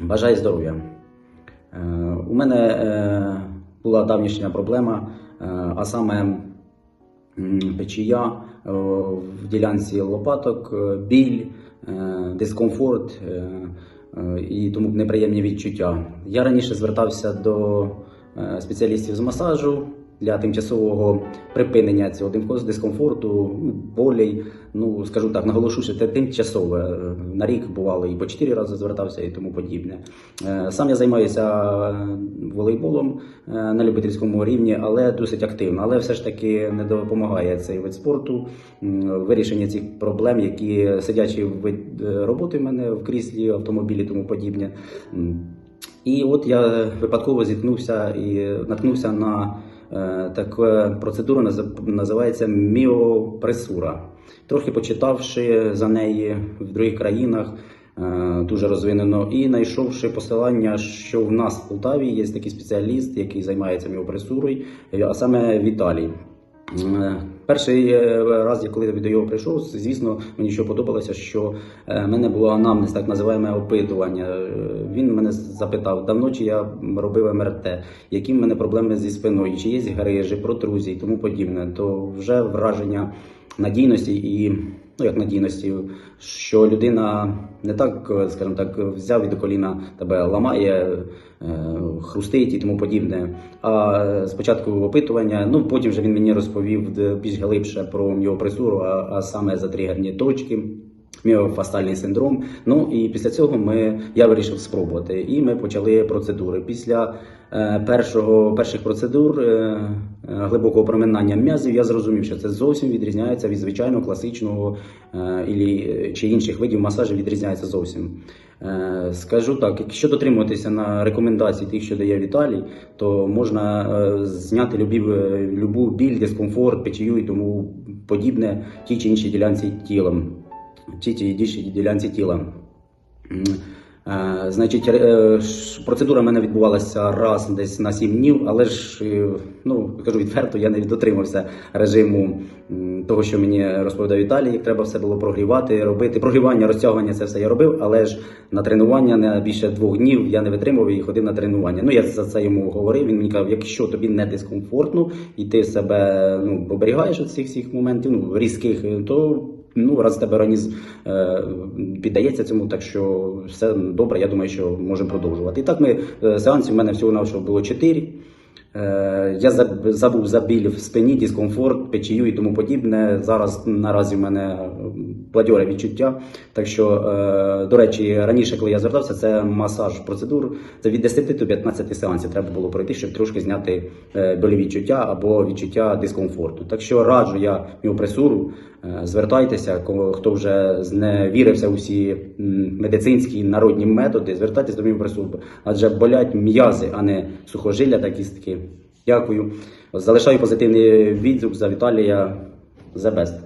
Бажаю здоров'я. Е, У мене е, була давнішня проблема, е, а саме печія в ділянці лопаток, біль, дискомфорт і тому неприємні відчуття. Я раніше звертався до спеціалістів з масажу для тимчасового припинення цього дискомфорту, ну, болей. Ну, скажу так, наголошу, що це тимчасове. Е, На рік бувало і по 4 рази звертався і тому подібне. Е, Сам я займаюся е, волейболом на любительському рівні, але досить активно. Але все ж таки не допомагає цей вид спорту м, в вирішенні цих проблем, які сидячі вид роботи в мене в кріслі, автомобілі тому подібне. І от я випадково зіткнувся і наткнувся на е, процедура процедуру, назив- називається міопресура. Трохи почитавши за неї в других країнах, е, дуже розвинено, і знайшовши посилання, що в нас в Полтаві є такий спеціаліст, який займається міопресурою, е, а саме Віталій. Е, Перший раз, раз, я коли до його прийшов, звісно, мені що подобалося, що е, в мене було анамнез, так називаємо опитування. Е, Він мене запитав, давно чи я робив МРТ, які в мене проблеми зі спиною, чи є грижі, протрузії і тому подібне. То вже враження надійності і ну як надійності, що людина не так, скажімо так, взяв і до коліна тебе ламає, е, хрустить і тому подібне. А спочатку опитування, ну потім вже він мені розповів більш глибше про міопресуру, а, а саме за тригерні точки. Міофастальний синдром. Ну і після цього ми я вирішив спробувати. І ми почали процедури. Після е, першого перших процедур е, е, глибокого проминання м'язів я зрозумів, що це зовсім відрізняється від звичайного класичного е, ілі, чи інших видів масажу відрізняється зовсім. Е, Скажу так, якщо дотримуватися на рекомендацій тих, що дає Віталій, то можна е, зняти любі, е, любу біль, дискомфорт, печію і тому подібне тій чи іншій ділянці тіла. Чи іншій ділянці тіла. Значить, е, процедура в мене відбувалася раз десь на 7 днів, але ж е, ну кажу відверто, я не дотримався режиму того, що мені розповідав Віталій, як треба все було прогрівати, робити. Прогрівання, розтягування це все я робив, але ж на тренування не більше двох днів я не витримував і ходив на тренування. Ну я за це йому говорив. Він мені казав, якщо тобі не дискомфортно і ти себе ну оберігаєш від цих всіх моментів, ну різких, то ну раз тебе організм е, піддається цьому, так що все добре. Я думаю, що можемо продовжувати. І так ми е, сеансів у мене всього навчого було чотири. Е, Я забув за біль в спині, дискомфорт, печію і тому подібне. Зараз наразі в мене бадьоре відчуття. Так що, е, до речі, раніше, коли я звертався, це масаж процедур. Це від 10 до 15 сеансів треба було пройти, щоб трошки зняти е, болі відчуття або відчуття дискомфорту. Так що раджу я міопресуру. Е, Звертайтеся, хто вже зневірився у всі медицинські народні методи, звертайтеся до міопресури, адже болять м'язи, а не сухожилля та кістки. Дякую. Залишаю позитивний відзук за Віталія The best.